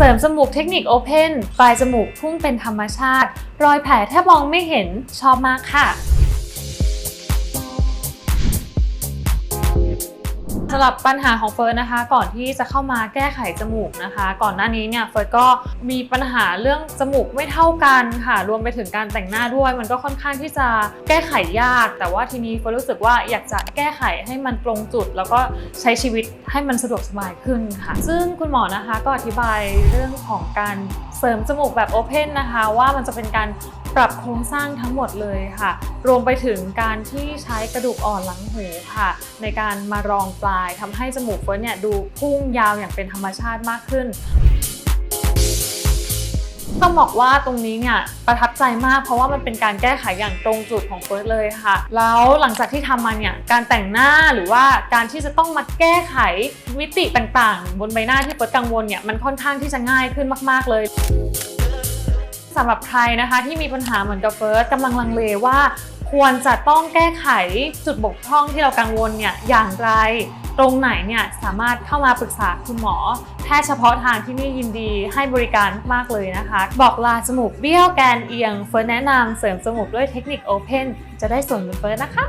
เสริมจมูกเทคนิคโอเพนปลายจมูกพุ่งเป็นธรรมชาติ รอยแผลแทบมองไม่เห็นชอบมากค่ะ สำหรับปัญหาของเฟิร์สนะคะ ก่อนที่จะเข้ามาแก้ไขจมูกนะคะ ก่อนหน้านี้เนี่ยเฟิร์สก็มีปัญหาเรื่องจมูกไม่เท่ากันค่ะ รวมไปถึงการแต่งหน้าด้วย มันก็ค่อนข้างที่จะแก้ไขยาก แต่ว่าทีนี้เฟิร์สรู้สึกว่าอยากจะแก้ไขให้มันตรงจุด แล้วก็ใช้ชีวิตให้มันสะดวกสบายขึ้นค่ะ ซึ่งคุณหมอนะคะก็อธิบายเรื่องของการ เสริมจมูกแบบโอเพนนะคะ ว่ามันจะเป็นการปรับโครงสร้างทั้งหมดเลยค่ะ รวมไปถึงการที่ใช้กระดูกอ่อนหลังหูค่ะ ในการมารองปลายทำให้จมูกเฟิร์สเนี่ยดูพุ่งยาวอย่างเป็นธรรมชาติมากขึ้น ต้องบอกว่าตรงนี้เนี่ยประทับใจมากเพราะว่ามันเป็นการแก้ไขอย่างตรงจุดของเฟิร์สเลยค่ะ แล้วหลังจากที่ทำมาเนี่ยการแต่งหน้าหรือว่าการที่จะต้องมาแก้ไขมิติต่างๆ บนใบหน้าที่เฟิร์สกังวลเนี่ยมันค่อนข้างที่จะง่ายขึ้นมาก ๆเลยสำหรับใครนะคะที่มีปัญหาเหมือนกับเฟิร์สกำลังลังเลว่า ควรจะต้องแก้ไขจุดบกพร่องที่เรากังวลเนี่ยอย่างไร ตรงไหนเนี่ยสามารถเข้ามาปรึกษาคุณหมอแพทย์เฉพาะทางที่นี่ยินดีให้บริการมากเลยนะคะ บอกลาจมูกเบี้ยวแกนเอียง เฟิร์นแนะนำเสริมจมูกด้วยเทคนิคโอเพนจะได้ส่วนลดเฟิร์นนะคะ